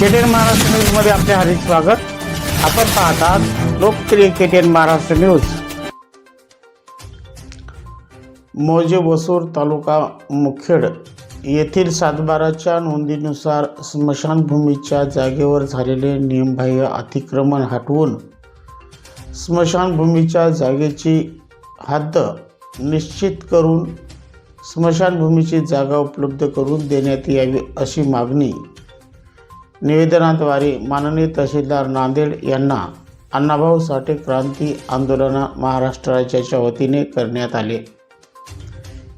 केटेन महाराष्ट्र न्यूजमध्ये आपले हार्दिक स्वागत. आपण पाहतात लोकप्रिय केटेन महाराष्ट्र न्यूज मौजे वसूर तालुका मुखेड येथील सातबाराच्या नोंदीनुसार स्मशानभूमीच्या जागेवर झालेले नियमबाह्य अतिक्रमण हटवून स्मशानभूमीच्या जागेची हद्द निश्चित करून स्मशानभूमीची जागा उपलब्ध करून देण्यात यावी अशी मागणी निवेदनाद्वारे माननीय तहसीलदार नांदेड यांना अण्णाभाऊ साठे क्रांती आंदोलन महाराष्ट्र राज्याच्या वतीने करण्यात आले.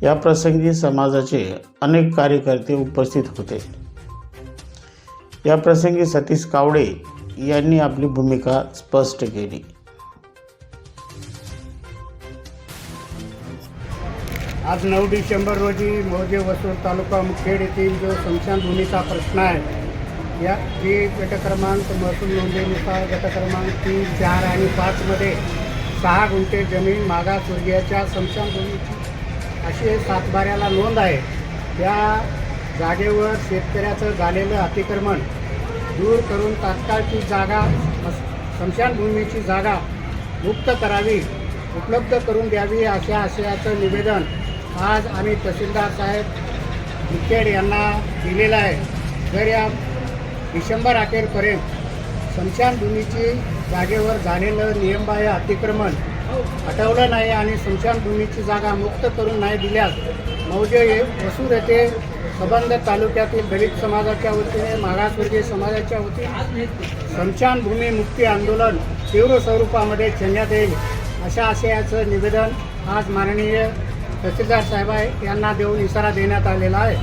या प्रसंगी समाजाचे अनेक कार्यकर्ते उपस्थित होते. या प्रसंगी सतीश कावडे यांनी आपली भूमिका स्पष्ट केली. आज नऊ डिसेंबर रोजी मोजे वसूर तालुका मुखेड येथील जो स्मशानभूमीचा प्रश्न आहे या जे गटक्रमांक महसूल नोंदणीनुसार गटक्रमांक तीन चार आणि पाचमध्ये सहा गुंठे जमीन मागासवर्गीयाच्या स्मशानभूमीची अशी सातबाऱ्याला नोंद आहे. त्या जागेवर शेतकऱ्याचं झालेलं अतिक्रमण दूर करून तात्काळ ती जागा स्मशानभूमीची जागा मुक्त करावी उपलब्ध करून द्यावी अशा आशयाचं निवेदन आज आम्ही तहसीलदार साहेब मुखेड यांना दिलेलं आहे. जर या डिसेंबर अखेरपर्यंत स्मशानभूमीची जागेवर झालेलं नियमबाह्य अतिक्रमण हटवलं नाही आणि स्मशानभूमीची जागा मुक्त करून नाही दिल्यास मौजे ये वसूर येथे सबंध तालुक्यातील दलित समाजाच्या वतीने मागासवर्गीय समाजाच्या वतीने स्मशानभूमी मुक्ती आंदोलन तीव्र स्वरूपामध्ये छेडण्यात येईल अशा आशयाचं निवेदन आज माननीय तहसीलदार साहेब यांना देऊन इशारा देण्यात आलेला आहे.